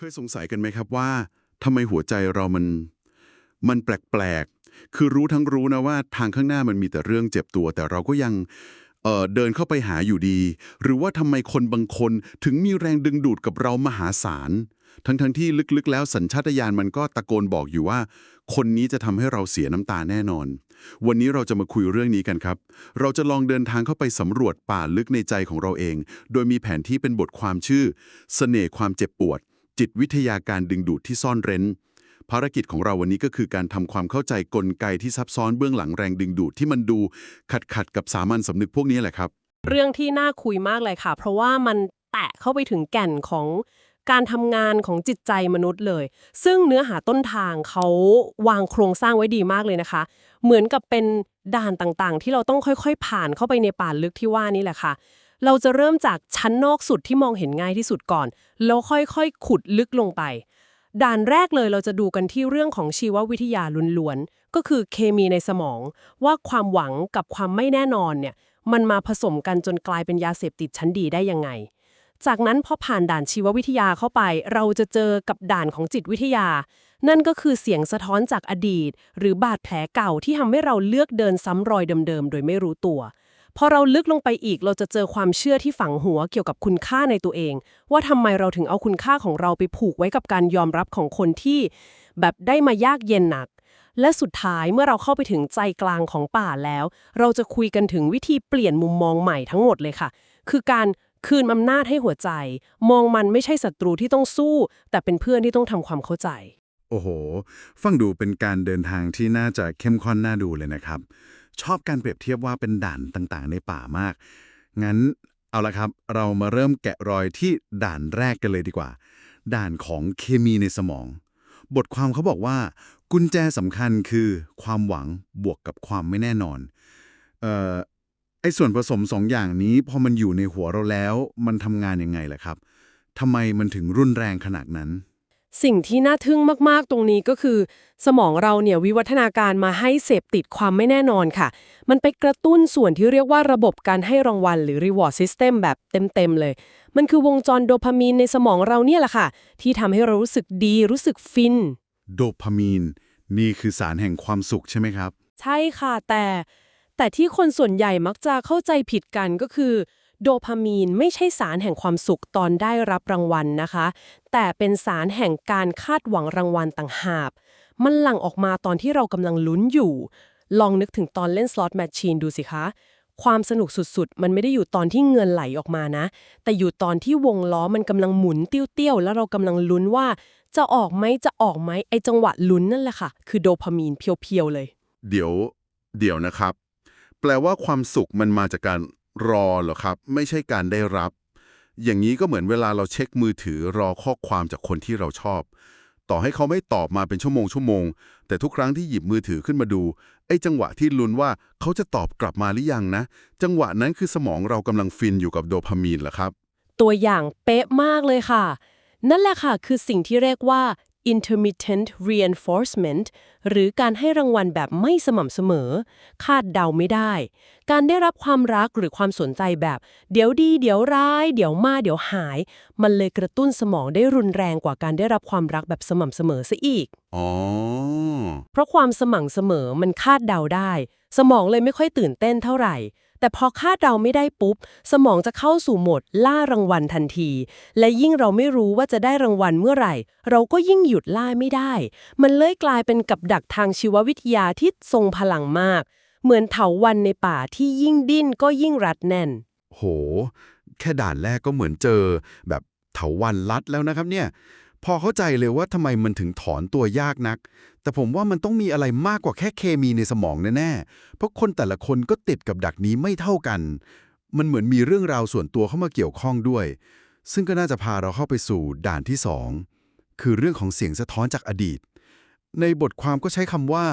เคยสงสัยกันไหมครับว่าทำไมหัวใจเรามัน มันแปลกๆ คือรู้ทั้งรู้นะว่าทางข้างหน้ามันมีแต่เรื่องเจ็บตัว แต่เราก็ยังเอ่อเดินเข้าไปหาอยู่ดี หรือว่าทำไมคนบางคนถึงมีแรงดึงดูดกับเรามหาศาล ทั้งๆที่ลึกๆ แล้วสัญชาตญาณมันก็ตะโกนบอกอยู่ว่า คนนี้จะทำให้เราเสียน้ำตาแน่นอน วันนี้เราจะมาคุยเรื่องนี้กันครับ เราจะลองเดินทางเข้าไปสำรวจป่าลึกในใจของเราเอง โดยมีแผนที่เป็นบทความชื่อ เสน่ห์ความเจ็บปวด จิตวิทยาการดึงดูดที่ซ่อนเร้น ภารกิจของเราวันนี้ก็คือการทำความเข้าใจกลไกที่ซับซ้อนเบื้องหลังแรงดึงดูดที่มันดูขัดขัดกับสามัญสำนึกพวกนี้แหละครับ เรื่องที่น่าคุยมากเลยค่ะ เพราะว่ามันแตะเข้าไปถึงแก่นของการทำงานของจิตใจมนุษย์เลย ซึ่งเนื้อหาต้นทางเขาวางโครงสร้างไว้ดีมากเลยนะคะ เหมือนกับเป็นด่านต่างๆ ที่เราต้องค่อยๆ ผ่านเข้าไปในป่าลึกที่ว่านี่แหละค่ะ เราจะเริ่มจากชั้นนอกสุดที่มองเห็นง่ายที่สุดก่อน แล้วค่อยๆขุดลึกลงไป ด่านแรกเลยเราจะดูกันที่เรื่องของชีววิทยาล้วนๆ ก็คือเคมีในสมอง ว่าความหวังกับความไม่แน่นอนเนี่ยมันมาผสมกันจนกลายเป็นยาเสพติดชั้นดีได้ยังไง จากนั้นพอผ่านด่านชีววิทยาเข้าไป เราจะเจอกับด่านของจิตวิทยา นั่นก็คือเสียงสะท้อนจากอดีต หรือบาดแผลเก่าที่ทำให้เราเลือกเดินซ้ำรอยเดิมๆ โดยไม่รู้ตัว พอเราลึกลงไปอีกเราจะเจอความเชื่อที่ฝังหัวเกี่ยวกับคุณค่าในตัวเอง ว่าทำไมเราถึงเอาคุณค่าของเราไปผูกไว้กับการยอมรับของคนที่แบบได้มายากเย็นหนัก และสุดท้ายเมื่อเราเข้าไปถึงใจกลางของป่าแล้ว เราจะคุยกันถึงวิธีเปลี่ยนมุมมองใหม่ทั้งหมดเลยค่ะ คือการคืนอำนาจให้หัวใจ มองมันไม่ใช่ศัตรูที่ต้องสู้ แต่เป็นเพื่อนที่ต้องทำความเข้าใจโอ้โห ฟังดูเป็นการเดินทางที่น่าจะเข้มข้นน่าดูเลยนะครับ ชอบการเปรียบเทียบว่าเป็นด่านต่างๆ ในป่ามาก งั้นเอาละครับ เรามาเริ่มแกะรอยที่ด่านแรกกันเลยดีกว่า ด่านของเคมีในสมอง บทความเขาบอกว่า กุญแจสำคัญคือความหวังบวกกับความไม่แน่นอน เอ่อไอ้ส่วนผสมสองอย่างนี้พอมันอยู่ในหัวเราแล้ว มันทำงานยังไงล่ะครับทำไมมันถึงรุนแรงขนาดนั้น สิ่งที่น่าทึ่งมากๆตรงนี้ก็คือ สมองเราเนี่ยวิวัฒนาการมาให้เสพติดความไม่แน่นอนค่ะ มันไปกระตุ้นส่วนที่เรียกว่าระบบการให้รางวัลหรือ reward system แบบเต็ม ๆ เลย มันคือวงจรโดพามีนในสมองเราเนี่ยแหละค่ะ ที่ทำให้เรารู้สึกดีรู้สึกฟิน โดพามีน นี่คือสารแห่งความสุขใช่ไหมครับ ใช่ค่ะแต่ แต่ที่คนส่วนใหญ่มักจะเข้าใจผิดกันก็คือ โดพามีนไม่ใช่สารแห่งความสุขตอนได้รับรางวัลนะคะ แต่เป็นสารแห่งการคาดหวังรางวัลต่างหาก มันหลั่งออกมาตอนที่เรากำลังลุ้นอยู่ ลองนึกถึงตอนเล่นสล็อตแมชชีนดูสิคะ ความสนุกสุดๆ มันไม่ได้อยู่ตอนที่เงินไหลออกมานะ แต่อยู่ตอนที่วงล้อมันกำลังหมุนเตี้ยวๆ แล้วเรากำลังลุ้นว่า จะออกไหมจะออกไหมไอจังหวะลุ้นนั่นแหละค่ะ คือโดพามีนเพียวๆเลย เดี๋ยว เดี๋ยวนะครับ แปลว่าความสุขมันมาจากการ รอเหรอครับ ไม่ใช่การได้รับ อย่างนี้ก็เหมือนเวลาเราเช็คมือถือรอข้อความจากคนที่เราชอบ ต่อให้เขาไม่ตอบมาเป็นชั่วโมงชั่วโมง แต่ทุกครั้งที่หยิบมือถือขึ้นมาดู ไอ้จังหวะที่ลุ้นว่าเขาจะตอบกลับมาหรือยังนะ จังหวะนั้นคือสมองเรากำลังฟินอยู่กับโดพามีนเหรอครับ ตัวอย่างเป๊ะมากเลยค่ะ นั่นแหละค่ะ คือสิ่งที่เรียกว่า intermittent reinforcement หรือการให้รางวัลแบบไม่สม่ำเสมอ คาดเดาไม่ได้ การได้รับความรักหรือความสนใจแบบ เดี๋ยวดี เดี๋ยวร้าย เดี๋ยวมา เดี๋ยวหาย มันเลยกระตุ้นสมองได้รุนแรงกว่าการได้รับความรักแบบสม่ำเสมอซะอีก อ๋อ เพราะความสม่ำเสมอมันคาดเดาได้ สมองเลยไม่ค่อยตื่นเต้นเท่าไหร่ แต่พอคาดเดาไม่ได้ปุ๊บ สมองจะเข้าสู่โหมดล่ารางวัลทันที และยิ่งเราไม่รู้ว่าจะได้รางวัลเมื่อไหร่ เราก็ยิ่งหยุดล่าไม่ได้ มันเลยกลายเป็นกับดักทางชีววิทยาที่ทรงพลังมาก เหมือนเถาวันในป่าที่ยิ่งดิ้นก็ยิ่งรัดแน่น โห แค่ด่านแรกก็เหมือนเจอ แบบเถาวันลัดแล้วนะครับเนี่ย พอเข้าใจเลยว่าทำไมมันถึงถอนตัวยากนัก แต่ผมว่ามันต้องมีอะไรมากกว่าแค่เคมีในสมองแน่ๆ เพราะคนแต่ละคนก็ติดกับดักนี้ไม่เท่ากัน มันเหมือนมีเรื่องราวส่วนตัวเข้ามาเกี่ยวข้องด้วย ซึ่งก็น่าจะพาเราเข้าไปสู่ด่านที่สองคือเรื่องของเสียงสะท้อนจากอดีต ในบทความก็ใช้คำว่า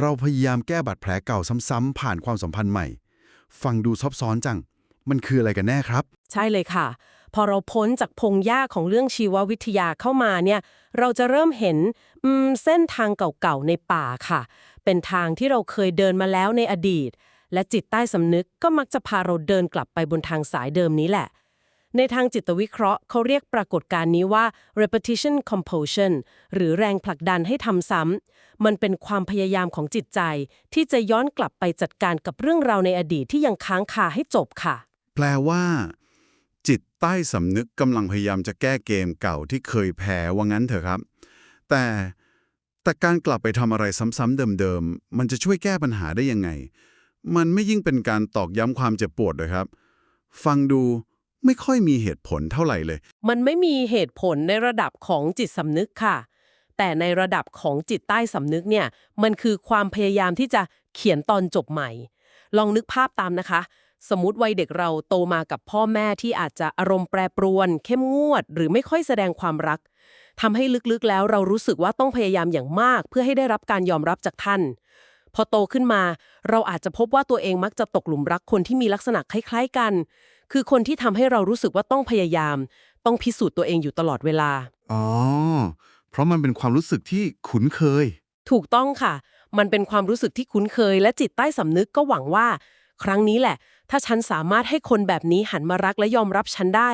เราพยายามแก้บาดแผลเก่าซ้ำๆผ่านความสัมพันธ์ใหม่ ฟังดูซับซ้อนจัง มันคืออะไรกันแน่ครับ ใช่เลยค่ะ พอเราพ้นจากพงหญ้าของเรื่องชีววิทยาเข้ามาเนี่ยเราจะเริ่มเห็นเส้นทางเก่าๆในป่าค่ะ เป็นทางที่เราเคยเดินมาแล้วในอดีต และจิตใต้สำนึกก็มักจะพาเราเดินกลับไปบนทางสายเดิมนี้แหละ ในทางจิตวิเคราะห์เขาเรียกปรากฏการณ์นี้ว่า repetition compulsion หรือแรงผลักดันให้ทำซ้ำมันเป็นความพยายามของจิตใจ ที่จะย้อนกลับไปจัดการกับเรื่องราวในอดีตที่ยังค้างคาให้จบค่ะ แปลว่า จิตใต้สำนึกกำลังพยายามจะแก้เกมเก่าที่เคยแพ้ว่างั้นเถอะครับ แต่แต่การกลับไปทำอะไรซ้ำๆเดิมๆ มันจะช่วยแก้ปัญหาได้ยังไง มันไม่ยิ่งเป็นการตอกย้ำความเจ็บปวดเลยครับ ฟังดูไม่ค่อยมีเหตุผลเท่าไหร่เลย มันไม่มีเหตุผลในระดับของจิตสำนึกค่ะ แต่ในระดับของจิตใต้สำนึกเนี่ย มันคือความพยายามที่จะเขียนตอนจบใหม่ ลองนึกภาพตามนะคะ สมมติวัยเด็กเราโตมากับพ่อแม่ที่อาจจะอารมณ์แปรปรวน เข้มงวด หรือไม่ค่อยแสดงความรักทำให้ลึกๆแล้วเรารู้สึกว่าต้องพยายามอย่างมาก เพื่อให้ได้รับการยอมรับจากท่าน พอโตขึ้นมา เราอาจจะพบว่าตัวเองมักจะตกหลุมรักคนที่มีลักษณะคล้าย ๆกัน คือคนที่ทำให้เรารู้สึกว่าต้องพยายาม ต้องพิสูจน์ตัวเองอยู่ตลอดเวลาอ๋อเพราะมันเป็นความรู้สึกที่คุ้นเคย ถูกต้องค่ะ มันเป็นความรู้สึกที่คุ้นเคย และจิตใต้สำนึกก็หวังว่า ครั้งนี้แหละ ถ้าฉันสามารถให้คนแบบนี้หันมารักและยอมรับฉันได้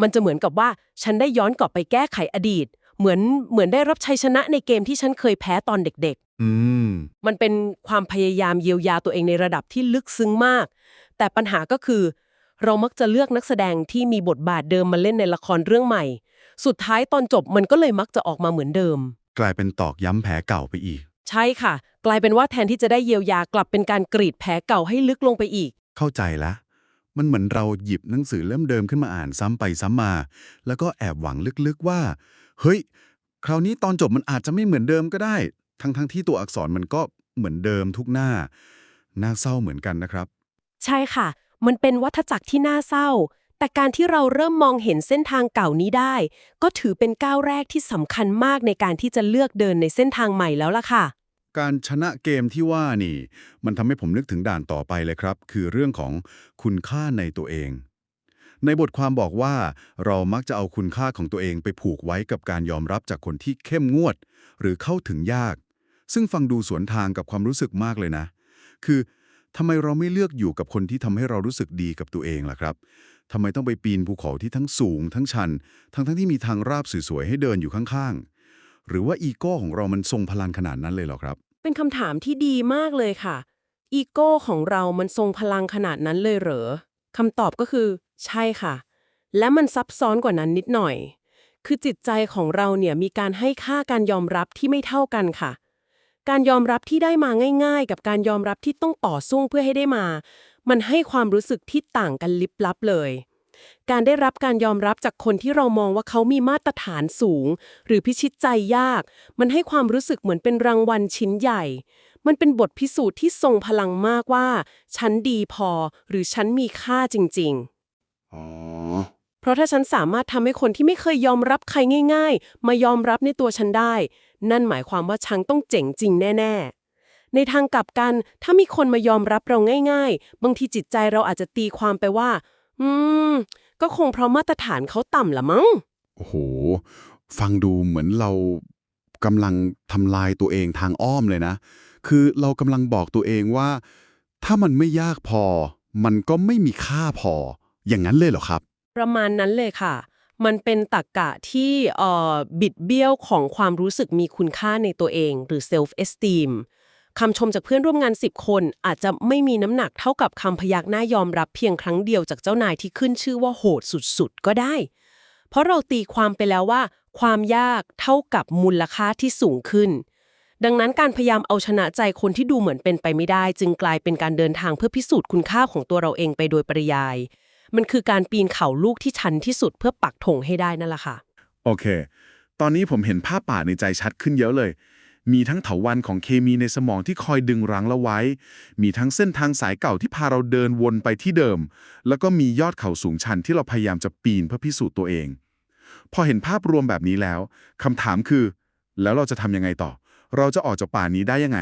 มันจะเหมือนกับว่าฉันได้ย้อนกลับไปแก้ไขอดีต เหมือนเหมือนได้รับชัยชนะในเกมที่ฉันเคยแพ้ตอนเด็กอืมๆมันเป็นความพยายามเยียวยาตัวเองในระดับที่ลึกซึ้งมาก แต่ปัญหาก็คือ เรามักจะเลือกนักแสดงที่มีบทบาทเดิมมาเล่นในละครเรื่องใหม่ สุดท้ายตอนจบมันก็เลยมักจะออกมาเหมือนเดิม กลายเป็นตอกย้ำแผลเก่าไปอีก ใช่ค่ะ กลายเป็นว่าแทนที่จะได้เยียวยากลับเป็นการกรีดแผลเก่าให้ลึกลงไปอีก เข้าใจละ มันเหมือนเราหยิบหนังสือเล่มเดิมขึ้นมาอ่านซ้ำไปซ้ำมา แล้วก็แอบหวังลึกๆว่า เฮ้ย คราวนี้ตอนจบมันอาจจะไม่เหมือนเดิมก็ได้ ทั้งๆที่ตัวอักษรมันก็เหมือนเดิมทุกหน้า น่าเศร้าเหมือนกันนะครับ ใช่ค่ะ มันเป็นวัฏจักรที่น่าเศร้า แต่การที่เราเริ่มมองเห็นเส้นทางเก่านี้ได้ ก็ถือเป็นก้าวแรกที่สำคัญมากในการที่จะเลือกเดินในเส้นทางใหม่แล้วล่ะค่ะ การชนะเกมที่ว่านี่ มันทำให้ผมนึกถึงด่านต่อไปเลยครับ คือเรื่องของคุณค่าในตัวเอง ในบทความบอกว่าเรามักจะเอาคุณค่าของตัวเองไปผูกไว้กับการยอมรับจากคนที่เข้มงวด หรือเข้าถึงยาก ซึ่งฟังดูสวนทางกับความรู้สึกมากเลยนะ คือทำไมเราไม่เลือกอยู่กับคนที่ทำให้เรารู้สึกดีกับตัวเองล่ะครับทำไมต้องไปปีนภูเขาที่ทั้งสูง ทั้งชัน ทั้งทั้งที่มีทางราบสวยๆให้เดินอยู่ข้างๆ หรือว่าอีโก้ของเรามันทรงพลังขนาดนั้นเลยเหรอครับ เป็นคำถามที่ดีมากเลยค่ะ อีโก้ของเรามันทรงพลังขนาดนั้นเลยเหรอคำตอบก็คือ ใช่ค่ะ และมันซับซ้อนกว่านั้นนิดหน่อย คือจิตใจของเราเนี่ยมีการให้ค่าการยอมรับที่ไม่เท่ากันค่ะ การยอมรับที่ได้มาง่าย ๆ กับการยอมรับที่ต้องต่อสู้เพื่อให้ได้มา มันให้ความรู้สึกที่ต่างกันลิบลับเลย การได้รับการยอมรับจากคนที่เรามองว่าเขามีมาตรฐานสูง หรือพิชิตใจยาก มันให้ความรู้สึกเหมือนเป็นรางวัลชิ้นใหญ่ มันเป็นบทพิสูจน์ที่ทรงพลังมากว่า ฉันดีพอ หรือฉันมีค่าจริงอ๋อๆเพราะถ้าฉันสามารถทำให้คนที่ไม่เคยยอมรับใครง่าย ๆ มายอมรับในตัวฉันได้ นั่นหมายความว่าฉันต้องเจ๋งจริงแน่ ๆในทางกลับกัน ถ้ามีคนมายอมรับเราง่าย ๆ บางทีจิตใจเราอาจจะตีความไปว่า อืม ก็คงเพราะมาตรฐานเขาต่ำละมั้ง โอ้โห ฟังดูเหมือนเรากำลังทำลายตัวเองทางอ้อมเลยนะ คือเรากำลังบอกตัวเองว่า ถ้ามันไม่ยากพอ มันก็ไม่มีค่าพอ อย่างนั้นเลยเหรอครับ ประมาณนั้นเลยค่ะ มันเป็นตรกกะที่เอ่อบิดเบี้ยวของความรู้สึกมีคุณค่าในตัวเอง หรือ self esteem คำชมจากเพื่อนร่วมงาน 10 คน อาจจะไม่มีน้ำหนักเท่ากับคำพยักหน้ายอมรับเพียงครั้งเดียวจากเจ้านายที่ขึ้นชื่อว่าโหดสุดๆ ก็ได้ เพราะเราตีความไปแล้วว่า ความยากเท่ากับมูลค่าที่สูงขึ้น ดังนั้นการพยายามเอาชนะใจคนที่ดูเหมือนเป็นไปไม่ได้ จึงกลายเป็นการเดินทางเพื่อพิสูจน์คุณค่าของตัวเราเองไปโดยปริยาย มันคือการปีนเขาลูกที่ชันที่สุดเพื่อปักธงให้ได้นั่นแหละค่ะ โอเค ตอนนี้ผมเห็นภาพป่าในใจชัดขึ้นเยอะเลย มีทั้งเถาวันของเคมีในสมองที่คอยดึงรั้งเราไว้ มีทั้งเส้นทางสายเก่าที่พาเราเดินวนไปที่เดิม แล้วก็มียอดเขาสูงชันที่เราพยายามจะปีนเพื่อพิสูจน์ตัวเอง พอเห็นภาพรวมแบบนี้แล้วคำถามคือ แล้วเราจะทำยังไงต่อ เราจะออกจากป่านี้ได้ยังไง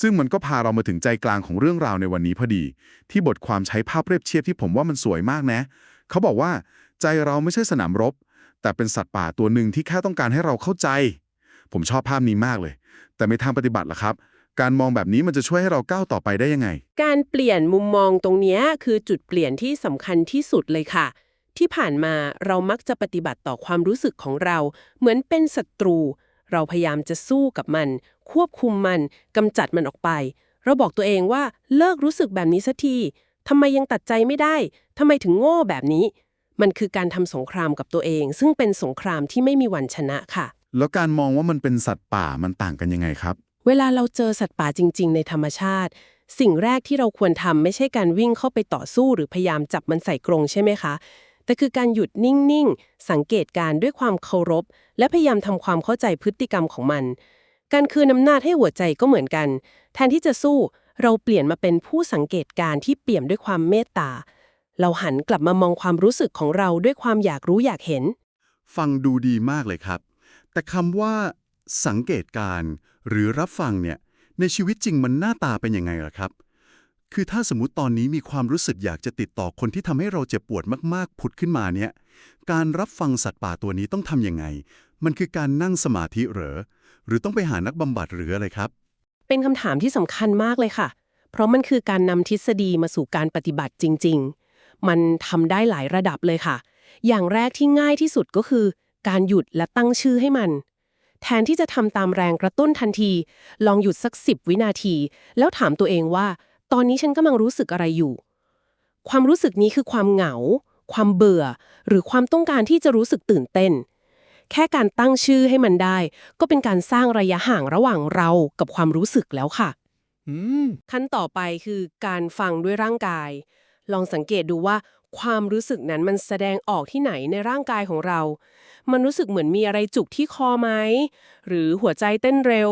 ซึ่งมันก็พาเรามาถึงใจกลางของเรื่องราวในวันนี้พอดี ที่บทความใช้ภาพเรียบเทียบที่ผมว่ามันสวยมากนะ เขาบอกว่า ใจเราไม่ใช่สนามรบ แต่เป็นสัตว์ป่าตัวหนึ่งที่แค่ต้องการให้เราเข้าใจ ผมชอบภาพนี้มากเลย แต่ในทางปฏิบัติล่ะครับ การมองแบบนี้มันจะช่วยให้เราก้าวต่อไปได้ยังไง การเปลี่ยนมุมมองตรงเนี้ยคือจุดเปลี่ยนที่สำคัญที่สุดเลยค่ะ ที่ผ่านมาเรามักจะปฏิบัติต่อความรู้สึกของเรา เหมือนเป็นศัตรู เราพยายามจะสู้กับมัน ควบคุมมันกำจัดมันออกไป เราบอกตัวเองว่าเลิกรู้สึกแบบนี้สักทีทำไมยังตัดใจไม่ได้ทำไมถึงโง่แบบนี้ มันคือการทำสงครามกับตัวเอง ซึ่งเป็นสงครามที่ไม่มีวันชนะค่ะ แล้วการมองว่ามันเป็นสัตว์ป่ามันต่างกันยังไงครับ เวลาเราเจอสัตว์ป่าจริง ๆ ในธรรมชาติ สิ่งแรกที่เราควรทำไม่ใช่การวิ่งเข้าไปต่อสู้หรือพยายามจับมันใส่กรงใช่ไหมคะ แต่คือการหยุดนิ่ง ๆ สังเกตการณ์ด้วยความเคารพ และพยายามทำความเข้าใจพฤติกรรมของมัน การคืนอำนาจให้หัวใจก็เหมือนกัน แทนที่จะสู้เราเปลี่ยนมาเป็นผู้สังเกตการณ์ที่เปี่ยมด้วยความเมตตา เราหันกลับมามองความรู้สึกของเราด้วยความอยากรู้อยากเห็น ฟังดูดีมากเลยครับ แต่คำว่า สังเกตการหรือรับฟังเนี่ยในชีวิตจริงมันหน้าตาเป็นยังไงล่ะครับ คือถ้าสมมติตอนนี้มีความรู้สึกอยากจะติดต่อคนที่ทำให้เราเจ็บปวดมากๆ ผุดขึ้นมาเนี่ย การรับฟังสัตว์ป่าตัวนี้ต้องทำยังไง มันคือการนั่งสมาธิเหรอ หรือต้องไปหานักบำบัดหรืออะไรครับ เป็นคำถามที่สำคัญมากเลยค่ะ เพราะมันคือการนำทฤษฎีมาสู่การปฏิบัติจริง ๆ มันทำได้หลายระดับเลยค่ะ อย่างแรกที่ง่ายที่สุดก็คือ การหยุดและตั้งชื่อให้มัน แทนที่จะทำตามแรงกระตุ้นทันที ลองหยุดสักสิบวินาที แล้วถามตัวเองว่า ตอนนี้ฉันกำลังรู้สึกอะไรอยู่ ความรู้สึกนี้คือความเหงา ความเบื่อ หรือความต้องการที่จะรู้สึกตื่นเต้น แค่การตั้งชื่อให้มันได้ ก็เป็นการสร้างระยะห่างระหว่างเรากับความรู้สึกแล้วค่ะอืมขั้นต่อไปคือการฟังด้วยร่างกาย ลองสังเกตดูว่า ความรู้สึกนั้นมันแสดงออกที่ไหนในร่างกายของเรา มันรู้สึกเหมือนมีอะไรจุกที่คอไหม หรือหัวใจเต้นเร็ว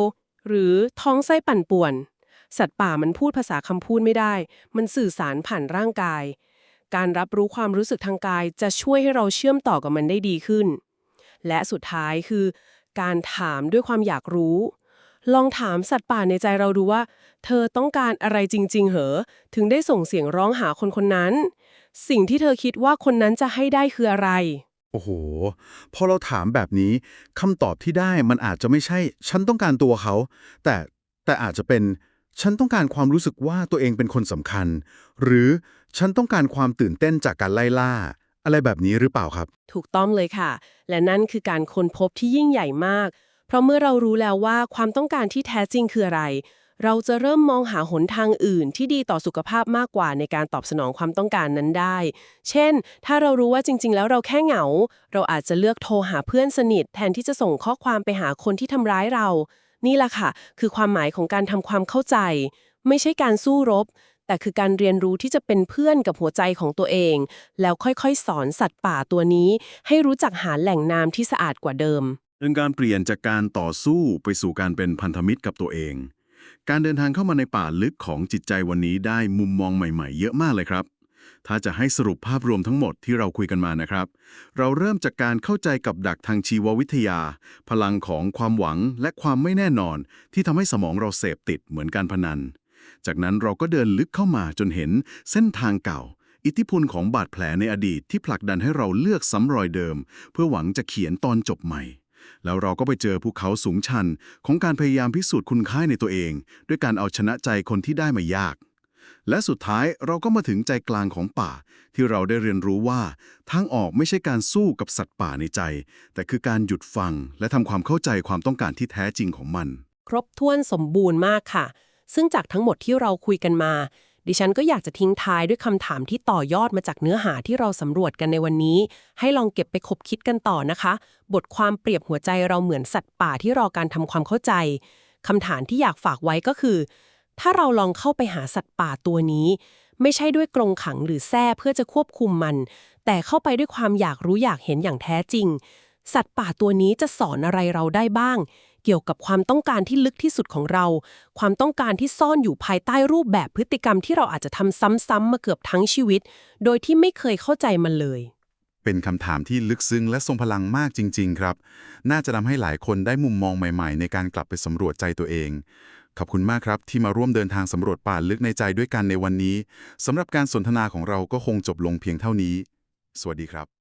หรือท้องไส้ปั่นป่วน สัตว์ป่ามันพูดภาษาคำพูดไม่ได้ มันสื่อสารผ่านร่างกาย การรับรู้ความรู้สึกทางกายจะช่วยให้เราเชื่อมต่อกับมันได้ดีขึ้น และสุดท้ายคือ การถามด้วยความอยากรู้ลองถามสัตว์ป่าในใจเราดูว่า เธอต้องการอะไรจริง ๆ เหรอ ถึงได้ส่งเสียงร้องหาคนคนนั้น สิ่งที่เธอคิดว่าคนนั้นจะให้ได้คืออะไร โอ้โห พอเราถามแบบนี้คำตอบที่ได้มันอาจจะไม่ใช่ ฉันต้องการตัวเขา แต่แต่อาจจะเป็น ฉันต้องการความรู้สึกว่าตัวเองเป็นคนสำคัญ หรือฉันต้องการความตื่นเต้นจากการไล่ล่า อะไรแบบนี้หรือเปล่าครับ ถูกต้องเลยค่ะ และนั่นคือการค้นพบที่ยิ่งใหญ่มาก เพราะเมื่อเรารู้แล้วว่าความต้องการที่แท้จริงคืออะไร เราจะเริ่มมองหาหนทางอื่นที่ดีต่อสุขภาพมากกว่าในการตอบสนองความต้องการนั้นได้ เช่น ถ้าเรารู้ว่าจริง ๆ แล้วเราแค่เหงา เราอาจจะเลือกโทรหาเพื่อนสนิท แทนที่จะส่งข้อความไปหาคนที่ทำร้ายเรา นี่แหละค่ะ คือความหมายของการทำความเข้าใจ ไม่ใช่การสู้รบ แต่คือการเรียนรู้ที่จะเป็นเพื่อนกับหัวใจของตัวเอง แล้วค่อยๆ สอนสัตว์ป่าตัวนี้ ให้รู้จักหาแหล่งน้ำที่สะอาดกว่าเดิมเป็นการเปลี่ยนจากการต่อสู้ไปสู่การเป็นพันธมิตรกับตัวเอง การเดินทางเข้ามาในป่าลึกของจิตใจวันนี้ได้มุมมองใหม่ๆ เยอะมากเลยครับ ถ้าจะให้สรุปภาพรวมทั้งหมดที่เราคุยกันมานะครับ เราเริ่มจากการเข้าใจกับดักทางชีววิทยา พลังของความหวังและความไม่แน่นอน ที่ทำให้สมองเราเสพติดเหมือนการพนัน จากนั้นเราก็เดินลึกเข้ามาจนเห็นเส้นทางเก่า อิทธิพลของบาดแผลในอดีตที่ผลักดันให้เราเลือกซ้ำรอยเดิม เพื่อหวังจะเขียนตอนจบใหม่ แล้วเราก็ไปเจอภูเขาสูงชันของการพยายามพิสูจน์คุณค่าในตัวเอง ด้วยการเอาชนะใจคนที่ได้มายาก และสุดท้ายเราก็มาถึงใจกลางของป่า ที่เราได้เรียนรู้ว่าทางออกไม่ใช่การสู้กับสัตว์ป่าในใจ แต่คือการหยุดฟัง และทำความเข้าใจความต้องการที่แท้จริงของมัน ครบถ้วนสมบูรณ์มากค่ะ ซึ่งจากทั้งหมดที่เราคุยกันมา ดิฉันก็อยากจะทิ้งท้ายด้วยคำถามที่ต่อยอดมาจากเนื้อหาที่เราสำรวจกันในวันนี้ ให้ลองเก็บไปคบคิดกันต่อนะคะ บทความเปรียบหัวใจเราเหมือนสัตว์ป่าที่รอการทำความเข้าใจคำถามที่อยากฝากไว้ก็คือ ถ้าเราลองเข้าไปหาสัตว์ป่าตัวนี้ ไม่ใช่ด้วยกรงขังหรือแส้เพื่อจะควบคุมมัน แต่เข้าไปด้วยความอยากรู้อยากเห็นอย่างแท้จริง สัตว์ป่าตัวนี้จะสอนอะไรเราได้บ้าง เกี่ยวกับความต้องการที่ลึกที่สุดของเรา ความต้องการที่ซ่อนอยู่ภายใต้รูปแบบพฤติกรรมที่เราอาจจะทำซ้ำๆมาเกือบทั้งชีวิต โดยที่ไม่เคยเข้าใจมันเลย เป็นคำถามที่ลึกซึ้งและทรงพลังมากจริง ๆ ครับ น่าจะทำให้หลายคนได้มุมมองใหม่ ๆ ในการกลับไปสำรวจใจตัวเองขอบคุณมากครับ ที่มาร่วมเดินทางสำรวจป่าลึกในใจด้วยกันในวันนี้สำหรับการสนทนาของเราก็คงจบลงเพียงเท่านี้ สวัสดีครับ